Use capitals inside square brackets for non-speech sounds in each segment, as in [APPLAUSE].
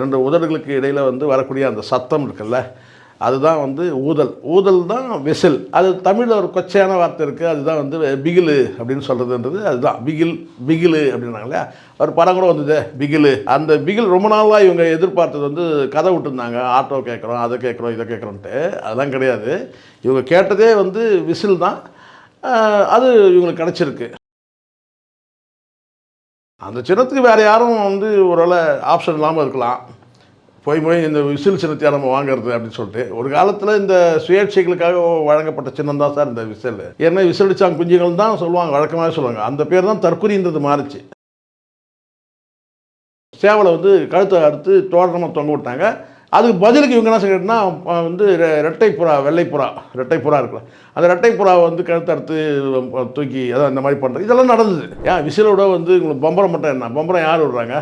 இரண்டு உதடுகளுக்கு இடையில் வந்து வரக்கூடிய அந்த சத்தம் இருக்குல்ல அதுதான் வந்து ஊதல். ஊதல் தான் விசில். அது தமிழில் ஒரு கொச்சையான வார்த்தை இருக்குது அதுதான் வந்து பிகிலு அப்படின்னு சொல்கிறதுன்றது அதுதான். பிகில் பிகிலு அப்படின்னாங்க இல்லையா? ஒரு படம் கூட வந்தது பிகிலு. அந்த பிகில் ரொம்ப நாளாக இவங்க எதிர்பார்த்தது வந்து கதை விட்டுருந்தாங்க. ஆட்டோ கேட்குறோம் அதை கேட்குறோம் இதை கேட்குறோன்ட்டு அதெல்லாம் கிடையாது. இவங்க கேட்டதே வந்து விசில் தான். அது இவங்களுக்கு கிடச்சிருக்கு. அந்த சின்னத்துக்கு வேறு யாரும் வந்து ஒருவேளை ஆப்ஷன் இல்லாமல் இருக்கலாம். போய் போய் இந்த விசில் சின்னத்தையாக நம்ம வாங்குறது அப்படின்னு சொல்லிட்டு. ஒரு காலத்தில் இந்த சுயேட்சைகளுக்காக வழங்கப்பட்ட சின்னம் தான் சார் இந்த விசில். ஏன்னா விசிலடிச்சாங்க குஞ்சுகள் தான் சொல்லுவாங்க வழக்கமாக சொல்லுவாங்க. அந்த பேர் தான் தற்குறின்றது மாறுச்சு. சேவலை வந்து கழுத்தை அறுத்து தோரணமாக தொங்க விட்டாங்க. அதுக்கு பதிலுக்கு இவங்க என்ன செய்யணும்னா வந்து ரெட்டை புறா வெள்ளை புறா ரெட்டை புறா இருக்குல்ல. அந்த ரெட்டை புறாவை வந்து கழுத்தை அறுத்து அஹ், தூக்கி அதான் இந்த மாதிரி பண்ணுறது இதெல்லாம் நடந்தது. ஏன்? விசிலோட வந்து உங்களுக்கு பம்பரம் மட்டும் என்ன? பம்பரம் யார் விடுறாங்க?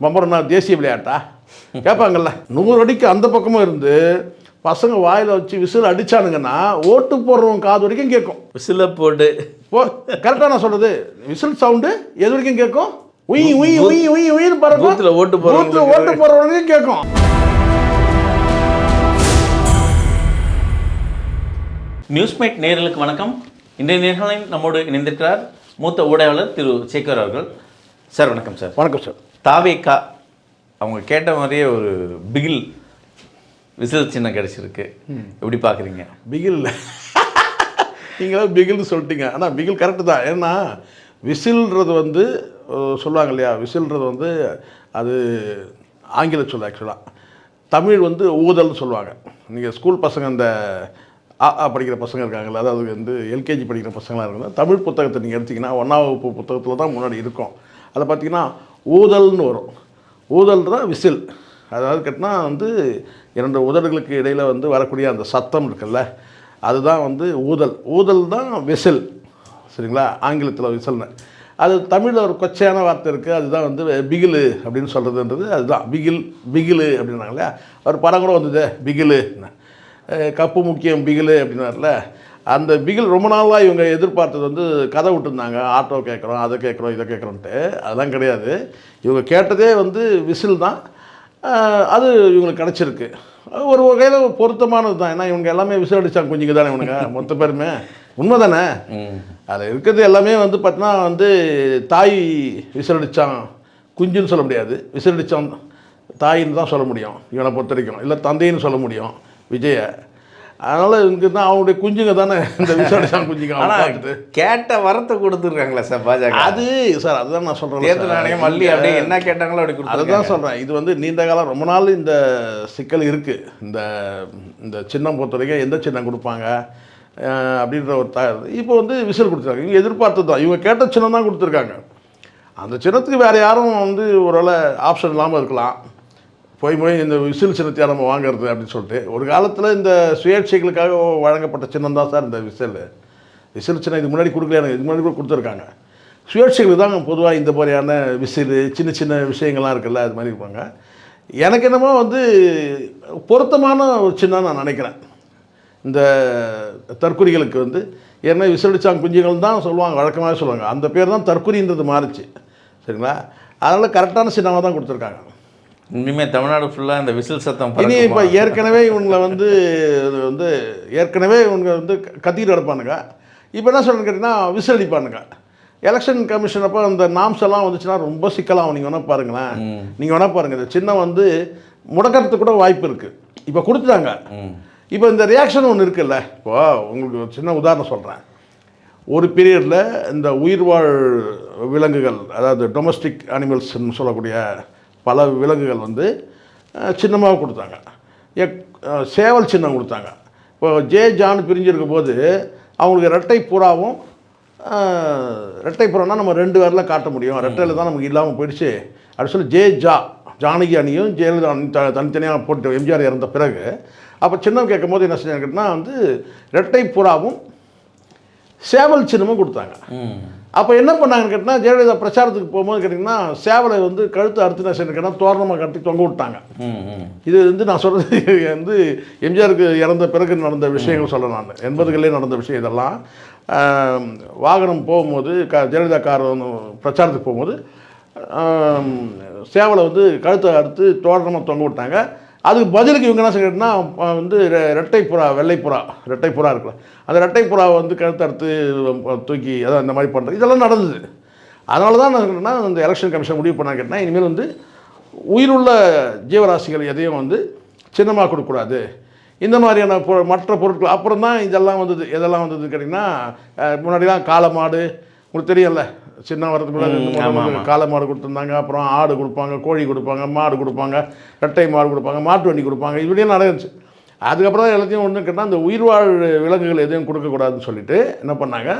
பம்பரம்னா தேசிய விளையாட்டா? கேட்பாங்கல்ல. நூறு அடிக்கு அந்த பக்கமும் இருந்து பசங்க வாயில் வச்சு விசில் அடிச்சானுங்கன்னா ஓட்டு போடுறவங்க காது வரைக்கும் கேட்கும். விசில போட்டு. ஓ கரெக்டாக நான் சொல்கிறது விசில் சவுண்டு எது வரைக்கும் கேட்கும்? உய் உய் உய் உய் உயிர் பூத்துல ஓட்டு பூத்துல ஓட்டு போடுறவங்களுக்கு கேட்கும். நியூஸ்மேட் நேயர்களுக்கு வணக்கம். இன்றைய நேர்களில் நம்மோடு இணைந்திருக்கிறார் மூத்த ஊடகவாளர் திரு சேகர் அவர்கள். சார் வணக்கம் சார். வணக்கம் சார். தாவேக்கா அவங்க கேட்ட மாதிரியே ஒரு பிகில் விசில் சின்னம் கிடைச்சிருக்கு. எப்படி பார்க்குறீங்க? பிகில். நீங்களும் பிகில்னு சொல்லிட்டீங்க. ஆனால் பிகில் கரெக்டு தான். ஏன்னா விசில்ன்றது வந்து சொல்லுவாங்க இல்லையா? விசில்ன்றது வந்து அது ஆங்கில சொல் ஆக்சுவலாக தமிழ் வந்து ஊதல்னு சொல்லுவாங்க. நீங்கள் ஸ்கூல் பசங்க அந்த ஆ ஆ படிக்கிற பசங்க இருக்காங்களே அதாவது வந்து எல்கேஜி படிக்கிற பசங்களாக இருக்குன்னா தமிழ் புத்தகத்தை நீங்கள் எடுத்திங்கன்னா ஒன்றாம் வகுப்பு புத்தகத்தில் தான் முன்னாடி இருக்கும். அதில் பார்த்தீங்கன்னா ஊதல்னு வரும். ஊதல் தான் விசில். அதாவது கேட்டினா வந்து இரண்டு உதடுகளுக்கு இடையில் வந்து வரக்கூடிய அந்த சத்தம் இருக்குல்ல அதுதான் வந்து ஊதல். ஊதல் தான் விசில். சரிங்களா? ஆங்கிலத்தில் விசில்னு. அது தமிழில் ஒரு கொச்சையான வார்த்தை இருக்குது அதுதான் வந்து பிகிலு அப்படின்னு சொல்கிறதுன்றது அதுதான். பிகில் பிகிலு அப்படின்னாங்க இல்லையா ஒரு படம் கூட வந்தது பிகிலு கப்பு முக்கியம் பிகிலு அப்படின்னார்ல. அந்த பிகில் ரொம்ப நாளாக இவங்க எதிர்பார்த்தது வந்து கதை விட்டுருந்தாங்க. ஆட்டோ கேட்குறோம் அதை கேட்குறோம் இதை கேட்குறோன்ட்டு அதெல்லாம் கிடையாது. இவங்க கேட்டதே வந்து விசில் தான். அது இவங்களுக்கு கிடச்சிருக்கு. ஒரு வகையில் பொருத்தமானது தான். ஏன்னா இவங்க எல்லாமே விசில் அடித்தாங்க குஞ்சுங்க தானே இவனுங்க. மொத்த பேருமே. உண்மை தானே? அதில் இருக்கிறது எல்லாமே வந்து பார்த்தீங்கன்னா வந்து தாய் விசில் அடித்தான் குஞ்சுன்னு சொல்ல முடியாது. விசில் அடித்தான் தாயின்னு தான் சொல்ல முடியும். இவனை பொறுத்த வரைக்கும். இல்லை தந்தைன்னு சொல்ல முடியும். விஜய. அதனால் இவங்க தான் அவங்களுடைய குஞ்சுங்க தானே? இந்த அடித்தான் குஞ்சுங்க ஆனால் கேட்ட வரத்தை கொடுத்துருக்காங்களா சார் பாஜக. அது சார் அதுதான் நான் சொல்கிறேன் தேர்தல் ஆணையம் மல்லி அப்படியே என்ன கேட்டாங்களோ அப்படி அதுதான் சொல்கிறேன் இது வந்து நீண்ட காலம் ரொம்ப நாள் இந்த சிக்கல் இருக்குது இந்த இந்த சின்னம் பொறுத்த வரைக்கும் எந்த சின்னம் கொடுப்பாங்க? அப்படின்ற ஒரு த இப்போ வந்து விசில் கொடுத்துருக்காங்க. இவங்க எதிர்பார்த்தது தான். இவங்க கேட்ட சின்னம் தான் கொடுத்துருக்காங்க. அந்த சின்னத்துக்கு வேறு யாரும் வந்து ஒருவேளை ஆப்ஷன் இல்லாமல் இருக்கலாம். போய் போய் இந்த விசில் சின்னத்தையாக நம்ம வாங்குறது அப்படின்னு சொல்லிட்டு ஒரு காலத்தில் இந்த சுயேட்சைகளுக்காக வழங்கப்பட்ட சின்னம் தான் சார் இந்த விசில். விசில் சின்னம் இது முன்னாடி கொடுக்கல எனக்கு? இது முன்னாடி கூட கொடுத்துருக்காங்க. சுயேட்சைகள் தான் பொதுவாக இந்த மாதிரியான விசில் சின்ன சின்ன விஷயங்கள்லாம் இருக்குல்ல அது மாதிரி இருப்பாங்க. எனக்கு என்னமோ வந்து பொருத்தமான ஒரு சின்னம் நான் நினைக்கிறேன். இந்த தற்குறிகளுக்கு வந்து ஏன்னா விசிலடிச்சாங்க குஞ்சுகள் தான் சொல்லுவாங்க வழக்கமாக சொல்லுவாங்க. அந்த பேர் தான் தற்குறின்றது மாறுச்சு. சரிங்களா? அதனால் கரெக்டான சின்னமாக தான் கொடுத்துருக்காங்க. இனிமேல் தமிழ்நாடு ஃபுல்லாக இந்த விசில் சத்தம் இனி இப்போ? ஏற்கனவே இவங்களை வந்து இது வந்து ஏற்கனவே இவங்க வந்து கத்திட்டு கிடப்பானுங்க. இப்போ என்ன சொல்லுன்னு கேட்டிங்கன்னா விசில் அடிப்பானுங்க. எலெக்ஷன் கமிஷன் அப்போ அந்த நாம்ஸ் எல்லாம் வந்துச்சுன்னா ரொம்ப சிக்கலாகும். நீங்கள் வேணால் பாருங்களேன். நீங்கள் வேணால் பாருங்கள் இந்த சின்னம் வந்து முடக்கிறதுக்கு கூட வாய்ப்பு இருக்குது இப்போ கொடுத்துட்டாங்க. இப்போ இந்த ரியாக்ஷன் ஒன்று இருக்குல்ல? இப்போ உங்களுக்கு ஒரு சின்ன உதாரணம் சொல்கிறேன் ஒரு பீரியடில் இந்த உயிர்வாழ் விலங்குகள் அதாவது டொமஸ்டிக் அனிமல்ஸ்னு சொல்லக்கூடிய பல விலங்குகள் வந்து சின்னமாக கொடுத்தாங்க. எக் சேவல் சின்னம் கொடுத்தாங்க. இப்போ ஜே ஜான் பிரிஞ்சிருக்கும் போது அவங்களுக்கு ரெட்டை புறாவும் ரெட்டை புறானா நம்ம ரெண்டு பேரில் காட்ட முடியும். ரெட்டையில் தான் நமக்கு இல்லாமல் போயிடுச்சு. அப்படி சொல்லி ஜே ஜா ஜானகி அணியும் ஜெயலலிதா அணி த தனித்தனியாக போட்டு எம்ஜிஆர் இறந்த பிறகு அப்போ சின்னம் கேட்கும் போது என்ன செஞ்சாங்கன்னா வந்து ரெட்டை புறாவும் சேவல் சின்னமும் கொடுத்தாங்க. அப்போ என்ன பண்ணாங்கன்னு கேட்டிங்கன்னா ஜெயலலிதா பிரச்சாரத்துக்கு போகும்போது கேட்டிங்கன்னா சேவலை வந்து கழுத்து அறுத்து என்ன செய்யணும் தோரணமாக கட்டி தொங்க விட்டாங்க. இது வந்து நான் சொல்கிறது வந்து எம்ஜிஆருக்கு இறந்த பிறகு நடந்த விஷயங்கள் சொல்ல நான். எண்பதுகளே நடந்த விஷயம் இதெல்லாம். வாகனம் போகும்போது க ஜெயலலிதா கார் பிரச்சாரத்துக்கு போகும்போது சேவலை வந்து கழுத்தை அறுத்து தோரணமாக தொங்க விட்டாங்க. அதுக்கு பதிலுக்கு இவங்க என்ன செய்யணும்னா வந்து ரெ- ரெட்டை புறா வெள்ளை புறா ரெட்டை புறா இருக்குல்ல. அந்த ரெட்டை புறாவை வந்து கழுத்தறுத்து தூக்கி அதான் இந்த மாதிரி பண்ணுறது இதெல்லாம் நடந்தது. அதனால தான் நான் என்னன்னா இந்த எலெக்ஷன் கமிஷன் முடிவு பண்ணா கேட்டால் இனிமேல் வந்து உயிருள்ள ஜீவராசிகள் எதையும் வந்து சின்னமாக கொடுக்கக்கூடாது. இந்த மாதிரியான பொ மற்ற பொருட்கள் அப்புறம் தான் இதெல்லாம் வந்தது. எதெல்லாம் வந்தது கேட்டிங்கன்னா முன்னாடிலாம் காளை மாடு உங்களுக்கு தெரியல சின்ன வரதுக்கு முன்னாடி. காளை மாடு கொடுத்துருந்தாங்க அப்புறம் ஆடு கொடுப்பாங்க கோழி கொடுப்பாங்க மாடு கொடுப்பாங்க ரெட்டை மாடு கொடுப்பாங்க மாட்டு வண்டி கொடுப்பாங்க இப்படியே நடந்துச்சு. அதுக்கப்புறம் தான் எல்லாத்தையும் ஒன்று கேட்டால் அந்த உயிர்வாழ் விலங்குகள் எதையும் கொடுக்கக்கூடாதுன்னு சொல்லிட்டு என்ன பண்ணாங்க?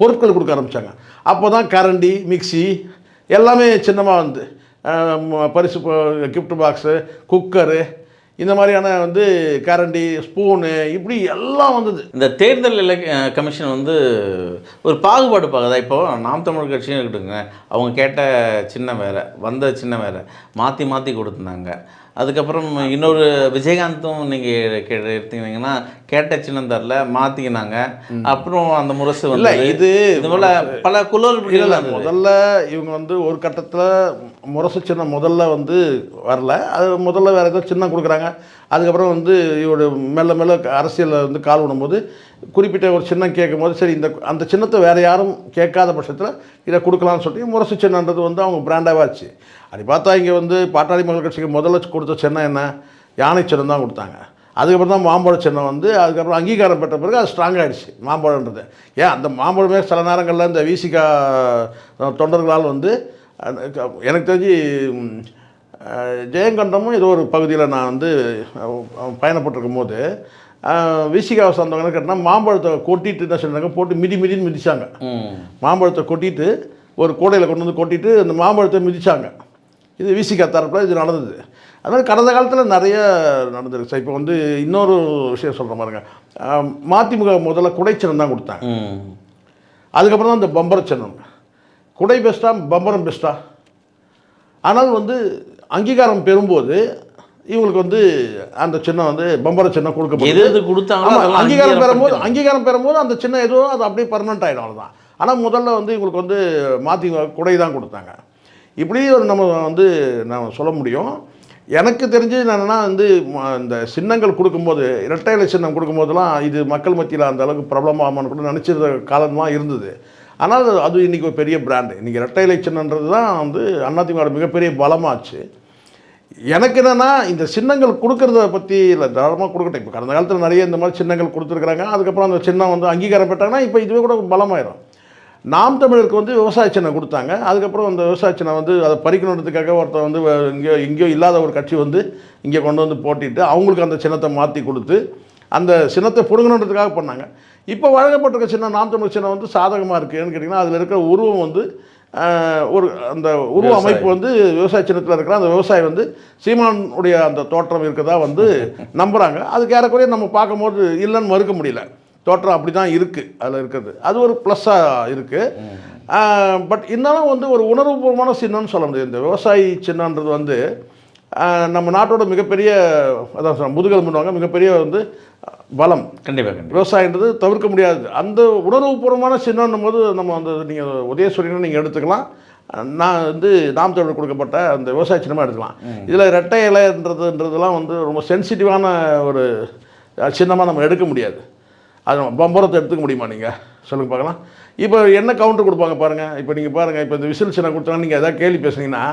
பொருட்கள் கொடுக்க ஆரம்பித்தாங்க அப்போ தான் கரண்டி மிக்ஸி எல்லாமே சின்னமாக வந்து பரிசு கிஃப்ட் பாக்ஸு குக்கரு இந்த மாதிரியான வந்து கரண்டி ஸ்பூனு இப்படி எல்லாம் வந்தது. இந்த தேர்தல் இலை கமிஷன் வந்து ஒரு பாகுபாடு பார்க்குதா? இப்போ நாம் தமிழ் கட்சியும் இருக்கட்டுங்க அவங்க கேட்ட சின்ன வேறு வந்த சின்ன வேறு மாற்றி மாற்றி கொடுத்துருந்தாங்க. அதுக்கப்புறம் இன்னொரு விஜயகாந்தும் நீங்கள் கே எடுத்தீங்கன்னா கேட்ட சின்னம் தரல மாற்றிக்கினாங்க அப்புறம் அந்த முரசு இல்ல, இது இது போல பல குளறுபடிகள். முதல்ல இவங்க வந்து ஒரு கட்டத்தில் முரசு சின்னம் முதல்ல வந்து வரல. அது முதல்ல வேறு ஏதோ சின்னம் கொடுக்குறாங்க. அதுக்கப்புறம் வந்து இவரு மெல்ல மெல்ல அரசியலில் வந்து கால் விடும்போது குறிப்பிட்ட ஒரு சின்னம் கேட்கும்போது சரி இந்த அந்த சின்னத்தை வேறு யாரும் கேட்காத பட்சத்தில் இதை கொடுக்கலாம்னு சொல்லிட்டு முரசு சின்னன்றது வந்து அவங்க பிராண்டாகவே ஆச்சு. அப்படி பார்த்தா இங்கே வந்து பாட்டாளி மக்கள் கட்சிக்கு முதல்ல கொடுத்த சின்னம் என்ன? யானை சின்னம் தான் கொடுத்தாங்க. அதுக்கப்புறம் தான் மாம்பழ சின்னம் வந்து அதுக்கப்புறம் அங்கீகாரம் பெற்ற பிறகு அது ஸ்ட்ராங் ஆயிடுச்சு மாம்பழன்றது. ஏன்? அந்த மாம்பழமே சில நேரங்களில் இந்த விசிகா தொண்டர்களால் வந்து எனக்கு தெரிஞ்சு ஜெயங்கொண்டமும் ஏதோ ஒரு பகுதியில் நான் வந்து பயணப்பட்டிருக்கும் போது விசிகாவை சார்ந்தவங்க என்ன கேட்டால் மாம்பழத்தை கொட்டிட்டு என்ன சொன்னாங்க போட்டு மிதி மிதின்னு மிதிச்சாங்க. ம். மாம்பழத்தை கொட்டிட்டு ஒரு கூடையில் கொண்டு வந்து கொட்டிட்டு அந்த மாம்பழத்தை மிதிச்சாங்க. இது விசிகா தரப்பில் இது நடந்தது. அது மாதிரி கடந்த காலத்தில் நிறைய நடந்திருக்கு. சார் இப்போ வந்து இன்னொரு விஷயம் சொல்கிற பாருங்க. ஆஹ் மதிமுக முதல்ல குடைச்சினம் தான் கொடுத்தாங்க. அதுக்கப்புறம் தான் இந்த பம்பர சின்னம். குடை பெஸ்ட்டா பம்பரம் பெஸ்ட்டா ஆனால் வந்து அங்கீகாரம் பெறும்போது இவங்களுக்கு வந்து அந்த சின்னம் வந்து பம்பர சின்னம் ஆமா, அதெல்லாம் அங்கீகாரம் பெறும்போது அங்கீகாரம் பெறும்போது அந்த சின்ன ஏதோ அது அப்படியே பர்மனெண்ட் ஆகிடும் அவ்வளோதான் ஆனால் முதல்ல வந்து இவங்களுக்கு வந்து மாற்றி குடை தான் கொடுத்தாங்க. இப்படி ஒரு நம்ம வந்து நான் சொல்ல முடியும். எனக்கு தெரிஞ்சு என்னென்னா வந்து இந்த சின்னங்கள் கொடுக்கும்போது இரட்டை இலை சின்னம் கொடுக்கும்போதெல்லாம் இது மக்கள் மத்தியில் அந்த அளவுக்கு பிரபலமாகனு கூட நினச்சிருந்த காலம்லாம் இருந்தது. ஆனால் அது- அது இன்றைக்கி ஒரு பெரிய பிராண்டு இன்றைக்கி இரட்டை இலை சின்னன்றது தான் வந்து அதிமுக மிகப்பெரிய பலமாச்சு. எனக்கு என்னென்னா இந்த சின்னங்கள் கொடுக்கறத பற்றி இல்லை தாராளமாக கொடுக்கட்டும். இப்போ கடந்த காலத்தில் நிறைய இந்த மாதிரி சின்னங்கள் கொடுத்துருக்குறாங்க. அதுக்கப்புறம் அந்த சின்னம் வந்து அங்கீகாரம் பெற்றாங்கன்னா இப்போ இதுவே கூட பலமாயிரும். நாம் தமிழருக்கு வந்து விவசாய சின்னம் கொடுத்தாங்க. அதுக்கப்புறம் அந்த விவசாய சின்னம் வந்து அதை பறிக்கணுன்றதுக்காக ஒருத்தர் வந்து எங்கேயோ எங்கேயோ இல்லாத ஒரு கட்சி வந்து இங்கே கொண்டு வந்து போட்டிட்டு அவங்களுக்கு அந்த சின்னத்தை மாற்றி கொடுத்து அந்த சின்னத்தை பிடுங்கணுன்றதுக்காக பண்ணாங்க. இப்போ வழங்கப்பட்டிருக்க சின்னம் நாம் தமிழ் சின்னம் வந்து சாதகமாக இருக்குது ஏன்னு கேட்டிங்கன்னா அதில் இருக்கிற உருவம் வந்து ஒரு அந்த உருவ. அமைப்பு வந்து விவசாய சின்னத்தில் இருக்கிற அந்த விவசாயி வந்து சீமானுடைய அந்த தோற்றம் இருக்கதா வந்து [LAUGHS] நம்புகிறாங்க அதுக்கு ஏறக்குறைய நம்ம பார்க்கும்போது இல்லைன்னு மறுக்க முடியல. தோற்றம் அப்படி தான் இருக்குது அதில் இருக்கிறது. அது ஒரு ப்ளஸ்ஸாக இருக்குது பட் இருந்தாலும் வந்து ஒரு உணர்வுபூர்வமான சின்னம்னு சொல்ல முடியாது. இந்த விவசாயி சின்னன்றது வந்து நம்ம நாட்டோட மிகப்பெரிய அதான் சொல்ல முதுகெலும்புவாங்க மிகப்பெரிய வந்து பலம் கண்டிப்பாக விவசாயன்றது தவிர்க்க முடியாது. அந்த உணர்வுபூர்வமான சின்னன்னும் போது நம்ம அந்த நீங்கள் உதயசூரியனை நீங்கள் எடுத்துக்கலாம். நான் வந்து நாம் தமிழர் கொடுக்கப்பட்ட அந்த விவசாய சின்னமாக எடுத்துக்கலாம். இதில் ரெட்டை இலைன்றதுன்றதுலாம் வந்து ரொம்ப சென்சிட்டிவான ஒரு சின்னமாக நம்ம எடுக்க முடியாது. அது பம்பரத்தை எடுத்துக்க முடியுமா நீங்கள் சொல்லுங்க பார்க்கலாம். இப்போ என்ன கவுண்டர் கொடுப்பாங்க பாருங்கள் இப்போ நீங்கள் பாருங்கள் இப்போ இந்த விசில் சின்ன கொடுத்தாங்கன்னா நீங்கள் எதாவது கேள்வி பேசுனீங்கன்னா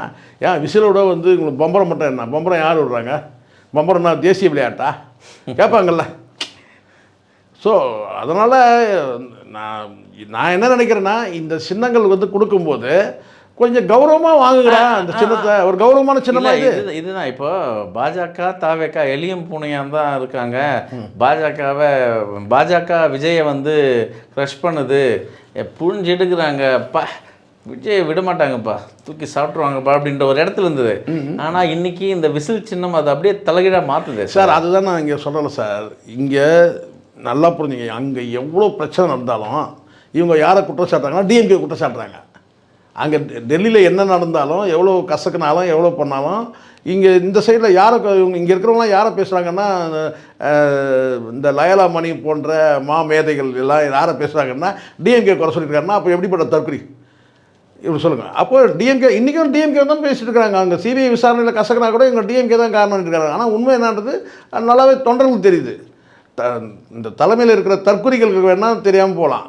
ஏன் விசிலோட வந்து உங்களுக்கு பம்பரம் மட்டும் என்ன? பம்பரம் யார் விடுறாங்க? பம்பரம்னா தேசிய விளையாட்டா? கேட்பாங்கல்ல. ஸோ அதனால் நான் நான் என்ன நினைக்கிறேன்னா இந்த சின்னங்கள் வந்து கொடுக்கும்போது கொஞ்சம் கௌரவமாக வாங்குகிறா அந்த சின்னத்தை. ஒரு கௌரவமான இல்ல, சின்னமா இது. இது இதுதான். இப்போ பாஜக தாவேக்கா எளியும் பூனையாக தான் இருக்காங்க. பாஜகவை பாஜக விஜயை வந்து க்ரஷ் பண்ணுது. புழிஞ்சு எடுக்கிறாங்க பா விஜயை விட மாட்டாங்கப்பா தூக்கி சாப்பிட்ருவாங்கப்பா அப்படின்ற ஒரு இடத்துல இருந்தது. ஆனா இன்னைக்கு இந்த விசில் சின்னம் அது அப்படியே தலைகீழாக மாற்றுது சார் அதுதான் நான் இங்கே சொல்லலை சார். இங்கே நல்லா புரிஞ்சுங்க. அங்கே எவ்வளோ பிரச்சனை நடந்தாலும் இவங்க யாரை குற்றம் சாட்டுறாங்கன்னா டிஎம்கே குற்றம் சாட்டுறாங்க. அங்கே டெல்லியில் என்ன நடந்தாலும் எவ்வளோ கசக்குனாலும் எவ்வளோ பண்ணாலும் இங்கே இந்த சைடில் யாரை இவங்க இங்கே இருக்கிறவங்களாம் யாரை பேசுகிறாங்கன்னா இந்த லயலா மணி போன்ற மா மேதைகள் எல்லாம் யாரை பேசுகிறாங்கன்னா டிஎம்கே குறை சொல்லியிருக்காருன்னா அப்போ எப்படிப்பட்ட தற்கொலை? இப்படி சொல்லுங்கள் அப்போ டிஎம்கே இன்றைக்கும் டிஎம்கே தான் பேசிட்டு இருக்காங்க. அங்கே சிபிஐ விசாரணையில் கசக்கினா கூட எங்கள் டிஎம்கே தான் காரணம் இருக்காங்க. ஆனால் உண்மை என்னன்றது நல்லாவே தொண்டர்களுக்கு தெரியுது. த இந்த தலைமையில் இருக்கிற தற்கொலைகளுக்கு வேணால் தெரியாமல் போகலாம்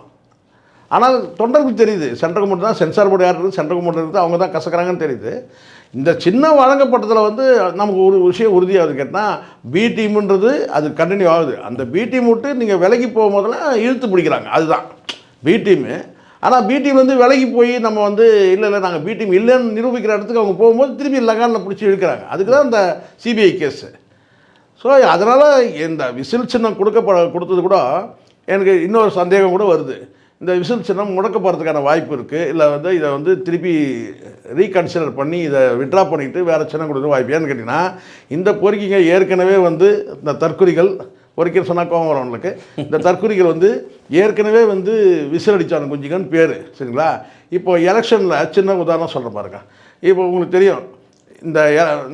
ஆனால் தொண்டருக்கு தெரியுது. சென்ட்ரல் கவர்மெண்ட் தான் சென்சார் போர்டு யார் இருக்குது சென்ட்ரல் கவர்மெண்ட் இருக்குது அவங்க தான் கசக்கிறாங்கன்னு தெரியுது. இந்த சின்ன வழங்கப்பட்டதில் வந்து நமக்கு ஒரு விஷயம் உறுதியாகுது கேட்டால் பி டீம்ன்றது அது கண்டினியூ ஆகுது. அந்த பி டீம் விட்டு நீங்கள் விலகி போகும்போதெல்லாம் இழுத்து பிடிக்கிறாங்க. அதுதான். B team. ஆனால் பி டீம் வந்து விலகி போய் நம்ம வந்து இல்லை இல்லை நாங்கள் பி டீம் இல்லைன்னு நிரூபிக்கிற இடத்துக்கு அவங்க போகும்போது திரும்பி லகானில் பிடிச்சி இழுக்கிறாங்க. அதுக்கு தான் இந்த சிபிஐ கேஸு ஸோ அதனால் இந்த விசில் சின்னம் கொடுக்கப்பட கொடுத்தது கூட எனக்கு இன்னொரு சந்தேகம் கூட வருது. இந்த விசில் சின்னம் முடக்கப்படுறதுக்கான வாய்ப்பு இருக்குது இல்லை வந்து இதை வந்து திருப்பி ரீகன்சிடர் பண்ணி இதை விட்ரா பண்ணிட்டு வேறு சின்னம் கொடுக்க வாய்ப்பு. ஏன்னு கேட்டிங்கன்னா இந்த கோரிக்கைங்க ஏற்கனவே வந்து இந்த தற்குறிகள் பொறிக்கிற சொன்னால் கோவம் வரும் உங்களுக்கு. இந்த தற்குறிகள் வந்து ஏற்கனவே வந்து விசில் அடித்தாங்க குஞ்சுங்கன்னு பேர் சரிங்களா? இப்போ எலெக்ஷனில் சின்ன உதாரணம் சொல்கிற பாருங்க. இப்போ உங்களுக்கு தெரியும் இந்த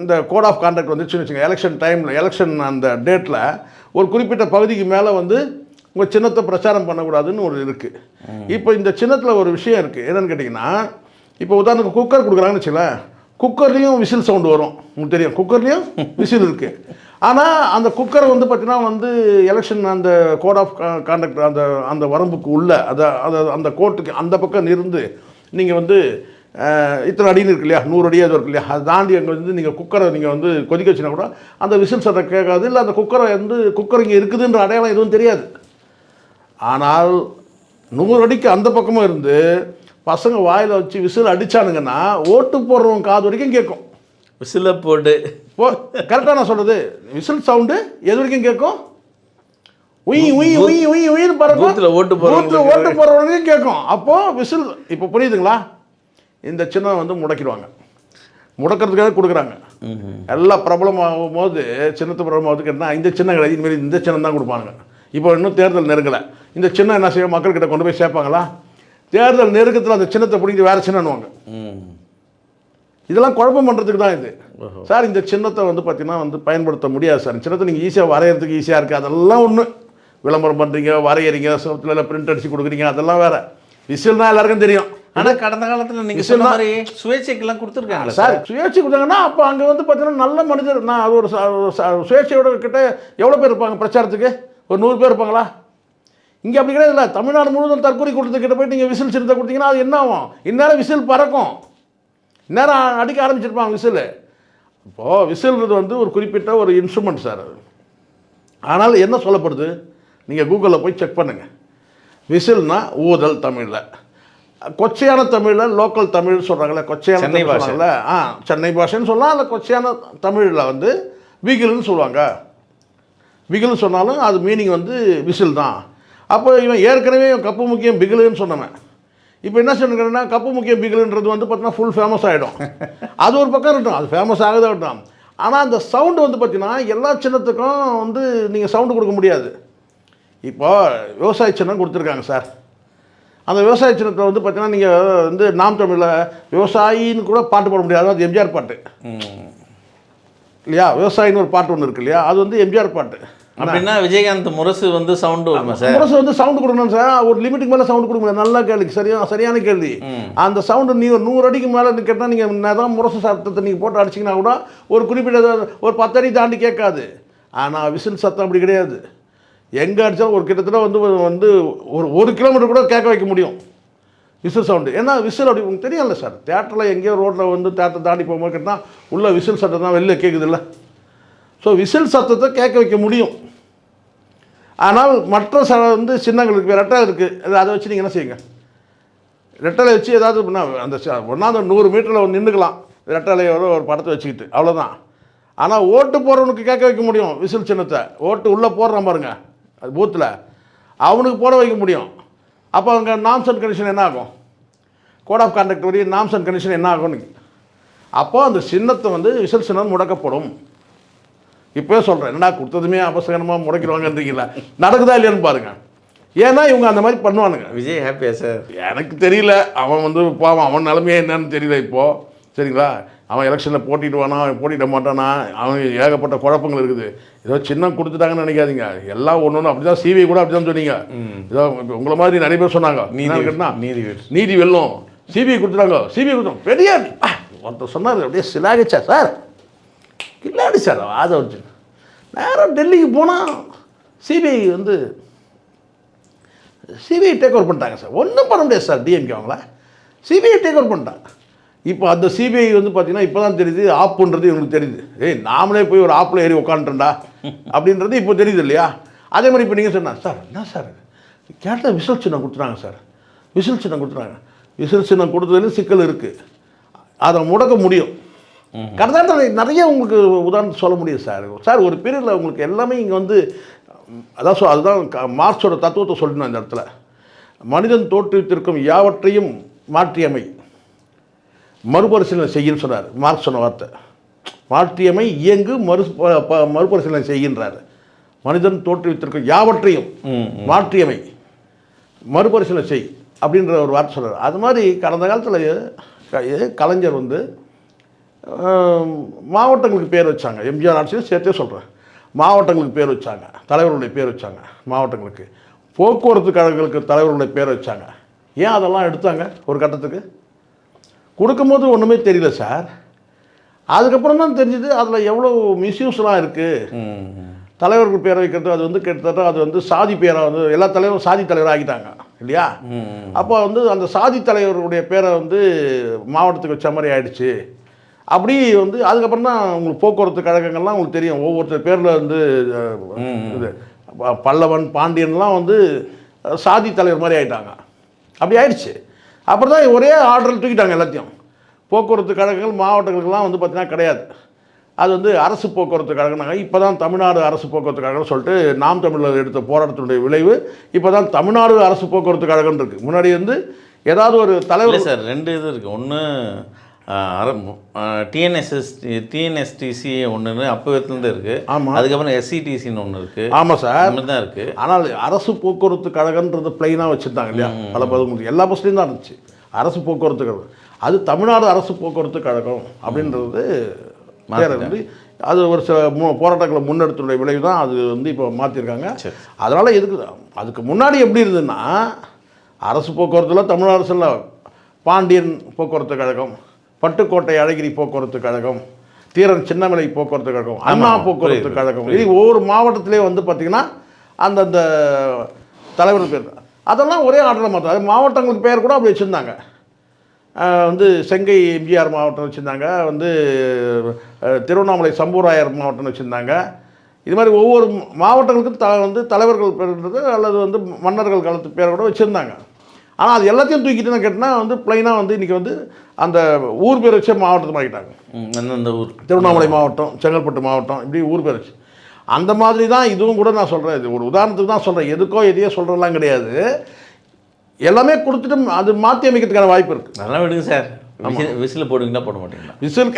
இந்த கோட் ஆஃப் கான்டாக்ட் வந்துச்சுன்னு வச்சுங்க எலெக்ஷன் டைமில் எலெக்ஷன் அந்த டேட்டில் ஒரு குறிப்பிட்ட பகுதிக்கு மேலே வந்து உங்கள் சின்னத்தை பிரச்சாரம் பண்ணக்கூடாதுன்னு ஒரு இருக்குது இப்போ இந்த சின்னத்தில் ஒரு விஷயம் இருக்குது என்னென்னு கேட்டிங்கன்னா இப்போ உதாரணத்துக்கு குக்கர் கொடுக்குறாங்கன்னு வச்சுங்களேன் குக்கர்லேயும் விசில் சவுண்டு வரும். உங்களுக்கு தெரியும். குக்கர்லேயும் விசில் இருக்குது ஆனால் அந்த குக்கர் வந்து பார்த்தீங்கன்னா வந்து எலெக்ஷன் அந்த கோட் ஆஃப் கான்டக்ட் அந்த அந்த வரம்புக்கு உள்ள அதை அதை அந்த கோர்ட்டுக்கு அந்த பக்கம் இருந்து நீங்கள் வந்து இத்தனை அடின்னு இருக்கு இல்லையா? நூறு அடி அது இருக்கு இல்லையா? அதை தாண்டி அங்கே வந்து நீங்கள் குக்கரை நீங்கள் வந்து கொதிக்க வச்சுனா கூட அந்த விசில் சத்தம் கேட்காது. இல்லை அந்த குக்கரை வந்து குக்கர் இங்கே இருக்குதுன்ற அடையாளம் எதுவும் தெரியாது. ஆனால் நூறு அடிக்கு அந்த பக்கமும் இருந்து பசங்க வாயில் வச்சு விசில் அடிச்சானுங்கன்னா ஓட்டு போடுறவங்க காது வரைக்கும் கேட்கும். விசில போட்டு. ஓ கரெக்டாக நான் சொல்கிறது விசில் சவுண்டு எது வரைக்கும் கேட்கும்? உய் உய் உய் உய் உயின்னு பறக்கும். ஓட்டு பூத்துல ஓட்டு போடுறவங்களுக்கும் கேட்கும். அப்போது விசில் இப்போ புரியுதுங்களா? இந்த சின்னம் வந்து முடக்கிடுவாங்க. முடக்கிறதுக்காக கொடுக்குறாங்க. எல்லாம் பிரபலமாகும் போது சின்னத்து பிரபலமாகுது கேட்டால் இந்த சின்னம் கிடையாது இதுமாரி இந்த சின்னம் தான் கொடுப்பாங்க இப்போ இன்னும் தேர்தல் நெருங்கலை. இந்த சின்னம் என்ன செய்யும்? மக்கள்கிட்ட கொண்டு போய் சேர்ப்பாங்களா? தேர்தல் நெருக்கத்தில் அந்த சின்னத்தை பிடிங்கி வேறு சின்னம்னுவாங்க ம். இதெல்லாம் குழப்பம் பண்ணுறதுக்கு தான் இது. சார் இந்த சின்னத்தை வந்து பார்த்தீங்கன்னா வந்து பயன்படுத்த முடியாது சார். சின்னத்தை நீங்கள் ஈஸியாக வரையறதுக்கு ஈஸியாக இருக்குது அதெல்லாம் ஒன்று விளம்பரம் பண்ணுறீங்க வரையறீங்க சோத்தில் பிரிண்ட் அடிச்சு கொடுக்குறீங்க அதெல்லாம் வேற. விசில்னா எல்லாருக்கும் தெரியும். ஆனா கடந்த காலத்துல நீங்க சொன்ன மாதிரி சுயேட்சைக்கெல்லாம் கொடுத்துருக்காங்களா சார் சுயேட்சை கொடுத்தாங்கன்னா அப்போ அங்கே வந்து பார்த்தீங்கன்னா நல்ல மனிதர். நான் அது ஒரு சுயேட்சையோட கிட்ட எவ்வளோ பேர் இருப்பாங்க பிரச்சாரத்துக்கு? ஒரு நூறு பேர் இருப்பாங்களா? இங்கே அப்படி கிடையாது இல்லை தமிழ்நாடு முழுவதும் தற்கொலை கொடுத்துக்கிட்ட போய் நீங்கள் விசில் சின்னத்தை கொடுத்தீங்கன்னா அது என்ன ஆகும்? இந்நேரம் விசில் பறக்கும். இந்நேரம் அடிக்க ஆரம்பிச்சிருப்பாங்க விசில். இப்போது விசில்ன்றது வந்து ஒரு குறிப்பிட்ட ஒரு இன்ஸ்ட்ருமெண்ட் சார் அது ஆனால் என்ன சொல்லப்படுது? நீங்கள் கூகுளில் போய் செக் பண்ணுங்கள் விசில்னா ஊதல் தமிழில். கொச்சையான தமிழில் லோக்கல் தமிழ் சொல்கிறாங்களே கொச்சையான சென்னை தமிழ் பாஷை. சொல்றாங்கல்ல, ஆ சென்னை பாஷைன்னு சொல்லலாம் அந்த கொச்சையான தமிழில் வந்து விகில்னு சொல்லுவாங்க. விகில் சொன்னாலும் அது மீனிங் வந்து விசில் தான் அப்போ இவன் ஏற்கனவே இவன் கப்பு முக்கியம் பிகிலுன்னு சொன்னவன். இப்போ என்ன சொன்னா கப்பு முக்கியம் பிகிலுன்றது வந்து பார்த்தீங்கன்னா ஃபுல் ஃபேமஸ் ஆகிடும் அது ஒரு பக்கம் இருக்கட்டும் அது ஃபேமஸ் ஆகுது இருக்கட்டும். ஆனால் அந்த சவுண்டு வந்து பார்த்தீங்கன்னா எல்லா சின்னத்துக்கும் வந்து நீங்கள் சவுண்டு கொடுக்க முடியாது. இப்போ விவசாய சின்னம் கொடுத்துருக்காங்க சார். அந்த விவசாய சின்னத்தை வந்து பார்த்தீங்கன்னா நீங்கள் வந்து நாம் தமிழில் விவசாயின்னு கூட பாட்டு போட முடியாது. அது எம்ஜிஆர் பாட்டு. இல்லையா? விவசாயின்னு ஒரு பாட்டு ஒன்று இருக்கு இல்லையா? அது வந்து எம்ஜிஆர் பாட்டு. அப்படின்னா விஜயகாந்த் முரசு வந்து சவுண்டு வருமா சார். முரசு வந்து சவுண்ட் கொடுக்கணும் சார். ஒரு லிமிட்டுக்கு மேலே சவுண்ட் கொடுக்க முடியாது நல்ல கேள்வி. சரியா சரியான கேள்வி. அந்த சவுண்டு நீ ஒரு நூறு அடிக்கு மேலே கேட்டால் நீங்கள் தான் முரசு சத்தத்தை நீங்கள் போட்டு அடிச்சிங்கன்னா கூட ஒரு குறிப்பிட்ட ஒரு பத்து அடி தாண்டி கேட்காது. ஆனால் விசில் சத்தம் அப்படி கிடையாது. எங்கே அடித்தாலும் ஒரு கிட்டத்தட்ட வந்து வந்து ஒரு ஒரு கிலோமீட்டர் கூட கேட்க வைக்க முடியும். Whistle sound. ஏன்னா விசில் அப்படி உங்களுக்கு தெரியும்ல சார். தேட்டரில் எங்கேயோ ரோட்டில் வந்து தேட்டரை தாண்டி போகும்போது கேட்டால் உள்ள விசில் சத்தம் தான் வெளில கேட்குதுல்ல ஸோ விசில் சத்தத்தை கேட்க வைக்க முடியும். ஆனால் மற்ற ச வந்து சின்னங்களுக்கு வேறு ரெட்டை இருக்குது அதை வச்சு நீங்கள் என்ன செய்யுங்க? ரெட்டலை வச்சு ஏதாவது அந்த ஒன்றாந்த அந்த நூறு மீட்டரில் நின்றுக்கலாம் ரெட்டலையோட ஒரு படத்தை வச்சுக்கிட்டு. அவ்வளோதான் ஆனால் ஓட்டு போடுறவனுக்கு கேட்க வைக்க முடியும் விசில் சின்னத்தை. ஓட்டு உள்ளே போடுறான் பாருங்க அது பூத்தில் அவனுக்கு போட வைக்க முடியும். அப்போ அங்கே நாம்ஸ் அண்ட் கண்டிஷன் என்ன ஆகும்? கோட் ஆஃப் கான்டக்ட் வரையும் நாம்ஸ் அண்ட் கண்டிஷன் என்ன ஆகும்னு. அப்போ அந்த சின்னத்தை வந்து விசில் சின்னம் முடக்கப்படும். இப்போயே சொல்கிறேன் என்னடா கொடுத்ததுமே அபசகனமாக முடக்கிடுவாங்கன்றீங்களா? நடக்குதா இல்லையான்னு பாருங்க. ஏன்னா இவங்க அந்த மாதிரி பண்ணுவானுங்க. விஜய் ஹாப்பியா சார்? எனக்கு தெரியல அவன் வந்து பாவம் அவன் நிலைமையே என்னன்னு தெரியல இப்போது சரிங்களா? அவன் எலெக்ஷனில் போட்டிடுவானா அவன் போட்டிட மாட்டானா அவன் ஏகப்பட்ட குழப்பங்கள் இருக்குது. ஏதோ சின்ன கொடுத்துட்டாங்கன்னு நினைக்காதீங்க. எல்லாம் ஒன்று ஒன்று அப்படி தான் சிவி கூட அப்படி தான் சொன்னீங்க ஏதோ இப்ப உங்களை மாதிரி நிறைய பேர் சொன்னாங்க. நீதி நீதி. நீதி வெல்லும். சிபிஐ கொடுத்துறாங்க சிபிஐ கொடுத்தோம் பெரிய ஒருத்தர் சொன்னார் அப்படியே சிலாகிச்சா சார். இல்லாடி சார் அதை வச்சு. நேராக டெல்லிக்கு போனால் சிபிஐ வந்து சிபிஐ டேக் ஓவர் பண்ணிட்டாங்க சார். ஒன்றும் பண்ண முடியாது சார் டிஎம்கே அவங்கள. சிபிஐ டேக் ஓவர் பண்ணிட்டாங்க இப்போ அந்த சிபிஐ வந்து பார்த்தீங்கன்னா இப்போ தான் தெரியுது ஆப்புன்றது இவங்களுக்கு தெரியுது. ஏய் நாமளே போய் ஒரு ஆப்பில் ஏறி உட்காந்துட்டா அப்படின்றது இப்போ தெரியுது இல்லையா? அதே மாதிரி இப்போ நீங்கள் சொன்னா சார் என்ன சார் கேட்டால் விசில் சின்னம் கொடுத்துறாங்க சார். விசில் சின்னம் கொடுத்துறாங்க விசில் சின்னம் கொடுத்ததுலேயும் சிக்கல் இருக்குது அதை முடக்க முடியும். கடந்த நிறைய உங்களுக்கு உதாரணம் சொல்ல முடியும் சார். சார் ஒரு பீரியடில் உங்களுக்கு எல்லாமே இங்கே வந்து அதான் சொ அதுதான் மார்க்ஸோட தத்துவத்தை சொல்லணும் இந்த இடத்துல. மனிதன் தோற்றுவித்திருக்கும் யாவற்றையும் மாற்றியமை. மறுபரிசீலனை செய்யுன்னு சொன்னார் மார்க்ஸ் சொன்ன வார்த்தை. மாற்றியமை இயங்கு மறு மறுபரிசீலனை செய்கின்றார். மனிதன் தோற்றுவித்திருக்கும் யாவற்றையும் மாற்றியமை. மறுபரிசீலனை செய் அப்படின்ற ஒரு வார்த்தை சொல்கிறார் அது மாதிரி கடந்த காலத்தில் கலைஞர் வந்து மாவட்டங்களுக்கு பேர் வச்சாங்க. எம்ஜிஆர் ஆட்சியும் சேர்த்தே சொல்கிறேன் மாவட்டங்களுக்கு பேர் வச்சாங்க. தலைவர்களுடைய பேர் வச்சாங்க. மாவட்டங்களுக்கு. போக்குவரத்து கழகங்களுக்கு தலைவர்களுடைய பேர் வச்சாங்க. ஏன் அதெல்லாம் எடுத்தாங்க ஒரு கட்டத்துக்கு? கொடுக்கும்போது ஒன்றுமே தெரியல சார். அதுக்கப்புறம் தான் தெரிஞ்சுது அதில் எவ்வளோ மிஸ்யூஸ்லாம் இருக்குது தலைவர்கள் பேர் வைக்கிறது அது வந்து கிட்டத்தட்ட அது வந்து சாதி பேராக வந்து எல்லா தலைவரும் சாதி தலைவராக ஆகிட்டாங்க இல்லையா? அப்போ வந்து அந்த சாதி தலைவருடைய பேரை வந்து மாவட்டத்துக்கு வச்ச மாதிரி ஆயிடுச்சு. அப்படி வந்து அதுக்கப்புறம் தான் உங்களுக்கு போக்குவரத்து கழகங்கள்லாம் உங்களுக்கு தெரியும். ஒவ்வொருத்தர் பேரில் வந்து இது பல்லவன் பாண்டியன்லாம் வந்து சாதி தலைவர் மாதிரி ஆயிட்டாங்க. அப்படி ஆயிடுச்சு. அப்புறம் தான் ஒரே ஆர்டரில் தூக்கிட்டாங்க எல்லாத்தையும். போக்குவரத்து கழகங்கள் மாவட்டங்களுக்கெல்லாம் வந்து பார்த்தீங்கன்னா கிடையாது. அது வந்து அரசு போக்குவரத்து கழகம்னாங்க. இப்போ தான் தமிழ்நாடு அரசு போக்குவரத்து கழகம்னு சொல்லிட்டு நாம் தமிழர் எடுத்த போராட்டத்தினுடைய விளைவு இப்போ தான் தமிழ்நாடு அரசு போக்குவரத்து கழகம் இருக்குது முன்னாடி வந்து ஏதாவது ஒரு தலைவர் சார் ரெண்டு இது இருக்குது ஒன்று டிஎன்எஸ்எஸ் டிஎன்எஸ்டிசி ஒன்றுன்னு அப்போத்துலேருந்து இருக்குது ஆமா. அதுக்கப்புறம் எஸ்சிடிசின்னு ஒன்று இருக்குது ஆமாம் சார். தான் இருக்குது ஆனால் அரசு போக்குவரத்து கழகன்றது பிளைனாக வச்சுருந்தாங்க இல்லையா? பல பதங்களுக்கு எல்லா பஸ்லேயும் தான் இருந்துச்சு. அரசு போக்குவரத்து கழகம். அது தமிழ்நாடு அரசு போக்குவரத்து கழகம் அப்படின்றது வந்து அது ஒரு சில மு போராட்டங்களை முன்னெடுத்துடைய விளைவு தான் அது வந்து இப்போ மாற்றிருக்காங்க. அதனால் எதுக்கு அதுக்கு முன்னாடி எப்படி இருந்ததுன்னா அரசு போக்குவரத்தில் தமிழ் அரசில் பாண்டியன் போக்குவரத்து கழகம் பட்டுக்கோட்டை அழகிரி போக்குவரத்து கழகம் தீரன் சின்னமலை போக்குவரத்து கழகம் அண்ணா போக்குவரத்து கழகம். இது ஒவ்வொரு மாவட்டத்திலே வந்து பார்த்திங்கன்னா அந்தந்த தலைவர் பேர். அதெல்லாம் ஒரே ஆர்டரில் மாற்றம் அது மாவட்டங்களுக்கு பேர் கூட அப்படி வச்சுருந்தாங்க. வந்து செங்கை எம்ஜிஆர் மாவட்டம் வச்சுருந்தாங்க. வந்து திருவண்ணாமலை சம்பூராயர் மாவட்டம்னு வச்சுருந்தாங்க. இது மாதிரி ஒவ்வொரு மாவட்டங்களுக்கும் த வந்து தலைவர்கள் பேர்ன்றது அல்லது வந்து மன்னர்கள் காலத்து பேரை கூட வச்சுருந்தாங்க. ஆனால் அது எல்லாத்தையும் தூக்கிட்டு நான் கேட்டினா வந்து ப்ளைனாக வந்து இன்றைக்கி வந்து அந்த ஊர் பேர் வச்சே மாவட்டத்தை மாறிட்டாங்க அந்தந்த ஊர்? திருவண்ணாமலை மாவட்டம் செங்கல்பட்டு மாவட்டம் இப்படி ஊர் பேர் வச்சு. அந்த மாதிரி தான் இதுவும் கூட நான் சொல்கிறேன் இது ஒரு உதாரணத்துக்கு தான் சொல்கிறேன் எதுக்கோ எதையோ சொல்கிறலாம் கிடையாது. எல்லாமே கொடுத்துட்டு அது மாற்றி அமைக்கிறதுக்கான வாய்ப்பு இருக்குது அதெல்லாம் விடுங்க சார். விசில் போடுவீங்களா போட மாட்டீங்களா? விசில்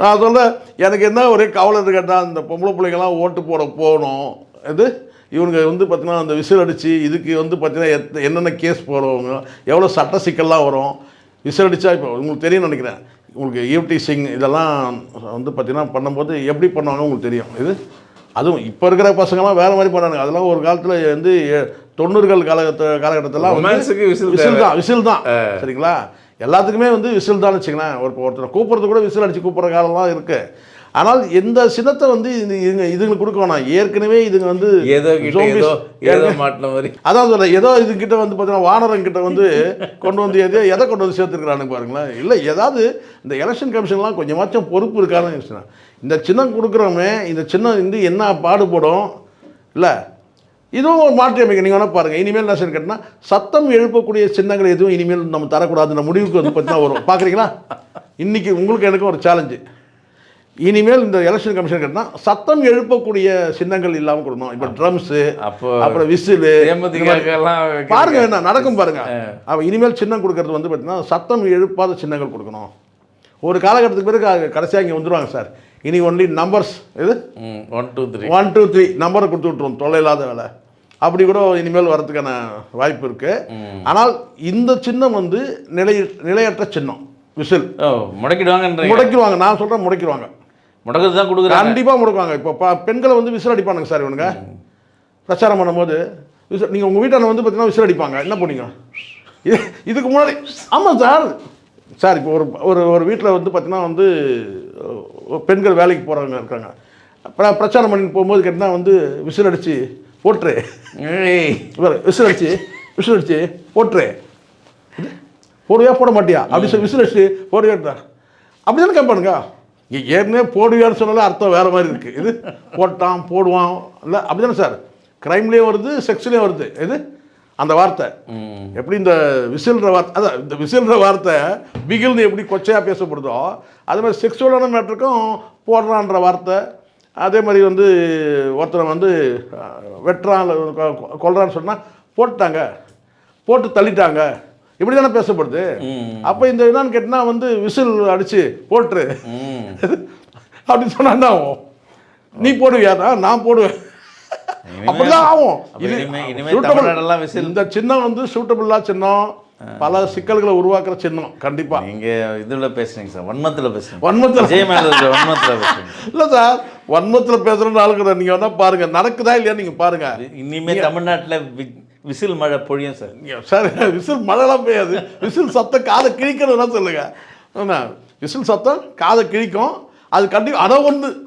நான் சொல்ல எனக்கு என்ன ஒரே கவலை இருக்கு கேட்டால் இந்த பொம்பளை பிள்ளைங்கலாம் ஓட்டு போட போகணும். இது இவனுங்க வந்து பார்த்தீங்கன்னா அந்த விசில் அடித்து இதுக்கு வந்து பார்த்தீங்கன்னா என்னென்ன கேஸ் போடுவாங்க எவ்வளோ சட்ட சிக்கல்லாம் வரும். விசில் அடித்தா இப்போ உங்களுக்கு தெரியும்னு நினைக்கிறேன். உங்களுக்கு ஈவ்டி சிங் இதெல்லாம் வந்து பார்த்தீங்கன்னா பண்ணும்போது எப்படி பண்ணுவாங்க உங்களுக்கு தெரியும். இது அதுவும் இப்போ இருக்கிற பசங்கலாம் வேறு மாதிரி பண்ணாங்க அதெல்லாம் ஒரு காலத்தில் வந்து தொண்ணூறுகள் காலகட்ட காலகட்டத்திலாம் whistle விசில் தான் விசில் தான். சரிங்களா? எல்லாத்துக்குமே வந்து விசில் தான் வச்சுங்களேன் ஒரு ஒருத்தர் கூப்பிட்றது கூட விசில் அடித்து கூப்பிட்ற காலம்லாம் இருக்குது ஆனால் எந்த சின்னத்தை வந்து இது இதுங்க இதுங்களுக்கு கொடுக்க வேணாம். ஏற்கனவே இதுங்க வந்து ஏதோ ஏதோ ஏதோ மாட்டின மாதிரி. அதான் சொல்ல ஏதோ இதுகிட்ட வந்து பார்த்தீங்கன்னா வானரங்கிட்ட வந்து கொண்டு வந்து எதையோ எதை கொண்டு வந்து சேர்த்துருக்குறானுங்க பாருங்களேன். இல்லை ஏதாவது இந்த எலெக்ஷன் கமிஷன்லாம் கொஞ்சமாச்சும் பொறுப்பு இருக்கான்னு யோசிச்சேன். இந்த சின்னம் கொடுக்குறோமே இந்த சின்னம் வந்து என்ன பாடுபடும்? இல்லை இதுவும் ஒரு மாற்றி அமைக்க நீங்கள் வேணால் பாருங்கள் இனிமேல் என்ன செய்யணும் கேட்டால் சத்தம் எழுப்பக்கூடிய சின்னங்கள் எதுவும் இனிமேல் நம்ம தரக்கூடாதுன்ற முடிவுக்கு வந்து பார்த்தீங்கன்னா வரும். பார்க்குறீங்களா இன்றைக்கி உங்களுக்கு எனக்கும் ஒரு சேலஞ்சு இனிமேல் இந்த எலெக்ஷன் கமிஷன் கேட்டால் சத்தம் எழுப்பக்கூடிய சின்னங்கள் இல்லாமல் கொடுக்கணும். இப்போ ட்ரம்ஸு அப்போ அப்புறம் விசிலு பாருங்க என்ன நடக்கும் பாருங்க. அவன் இனிமேல் சின்னம் கொடுக்கறது வந்து பார்த்தீங்கன்னா சத்தம் எழுப்பாத சின்னங்கள் கொடுக்கணும். ஒரு காலகட்டத்துக்கு பிறகு கடைசியாக இங்கே வந்துருவாங்க சார். இனி ஒன்லி நம்பர்ஸ் இது one two three one two three நம்பரை கொடுத்து விட்ருவோம் தொல்லை இல்லாத வேலை. அப்படி கூட இனிமேல் வரதுக்கான வாய்ப்பு இருக்கு. ஆனால் இந்த சின்னம் வந்து நிலை நிலையற்ற சின்னம் விசில். ஓ முடக்கிடுவாங்கன்றீங்க. முடக்கிடுவாங்க. நான் சொல்கிறேன் முடக்கிடுவாங்க. முடக்கிறது தான் கொடுக்குறாங்க. கண்டிப்பாக முடக்குவாங்க. இப்போ பெண்களை வந்து விசில் அடிப்பானுங்க சார் இவனுங்க. பிரச்சாரம் பண்ணும்போது விசில் நீங்கள் உங்கள் வீட்டான வந்து பார்த்தீங்கன்னா விசில் அடிப்பாங்க. என்ன பண்ணீங்க? இது இதுக்கு முன்னாடி ஆமாம் சார். சார் இப்போ ஒரு ஒரு ஒரு வீட்டில் வந்து பார்த்தீங்கன்னா வந்து பெண்கள் வேலைக்கு போகிறவங்க இருக்காங்க. அப்புறம் பிரச்சாரம் பண்ணி போகும்போது கேட்டால் வந்து விசில் அடித்து போட்டுரு. விசில் அடிச்சு விசில் அடிச்சு போட்டுரு. போடுவியா போட மாட்டியா? அப்படி சொல்லி விசில் அடிச்சு போடுவியா அப்படி தானே கேட்பானுங்க. இங்கே ஏற்கனவே போடுவியான்னு சொன்னாலே அர்த்தம் வேறு மாதிரி இருக்குது இது போட்டான் போடுவான். இல்லை அப்படி தானே சார்? க்ரைம்லேயும் வருது செக்ஸ்லேயும் வருது. இது அந்த வார்த்தை. எப்படி இந்த விசில்ற வார்த்தை அதான் இந்த விசில்ற வார்த்தை பிகில்னு எப்படி கொச்சையாக பேசப்படுதோ அதே மாதிரி செக்ஸுவலான மேட்டருக்கும் போடுறான்ற வார்த்தை. அதே மாதிரி வந்து ஒருத்தனை வந்து வெட்டுறான் இல்ல கொ- கொ- கொல்றான்னு சொன்னால் போட்டுட்டாங்க. போட்டு தள்ளிட்டாங்க. இப்படி தானே பேசப்படுது. அப்போ இந்த என்னன்னு கேட்டினா வந்து விசில் அடித்து போட்டுரு. அப்படின்னு சொன்னா என்ன ஆகும்? நீ போடுவியாடா நான் போடுவேன். அப்படிதான் ஆகும். இது. இந்த சின்னம் வந்து சூட்டபிளா சின்னம். பல சிக்கல்களை உருவாக்குற சின்னம். கண்டிப்பா. நீங்க இதுல பேசுறீங்க சார். வன்மத்துல பேசுறீங்க வன்மத்தில் வன்மத்துல பேசுறீங்க இல்ல சார். வன்மத்தில் பேசுகிற ஆளுங்க நீங்க வேணா பாருங்க. நடக்குதா இல்லையா நீங்க பாருங்க. இனிமே தமிழ்நாட்டுல விசில் மழை பொழியும் சார். சார் விசில் மழைலாம் பெய்யாது. விசில் சத்தம் காதை கிழிக்கிறதுனா சொல்லுங்க. விசில் சத்தம் காதை கிழிக்கும். அது கண்டிப்பாக அதை ஒன்று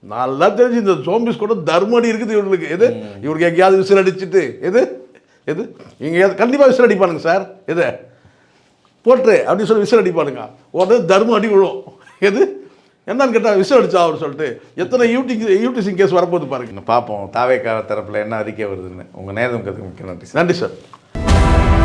நல்லா தெரிஞ்சு இந்த ஜோம்பிஸ் கூட தர்மடி இருக்குது இவங்களுக்கு. எது? இவருக்கு எங்கேயாவது விசில் அடிச்சுட்டு எது? எது? எங்கேயாவது கண்டிப்பாக விசில் அடிப்பானுங்க சார். எது? போட்டு அப்படி சொல்லி விசில் அடிப்பானுங்க. உடனே தர்மம் அடி விழும். எது? என்னன்னு கேட்டால் விசில் அடிச்சா அவர் சொல்லிட்டு எத்தனை யூடி யூடிசிங் கேஸ் வரப்போகுது பாருங்க. பார்ப்போம். தாவேக்கார தரப்புல என்ன அறிக்கை வருதுன்னு. உங்க நேரம் மிக்க நன்றி சார். நன்றி சார்.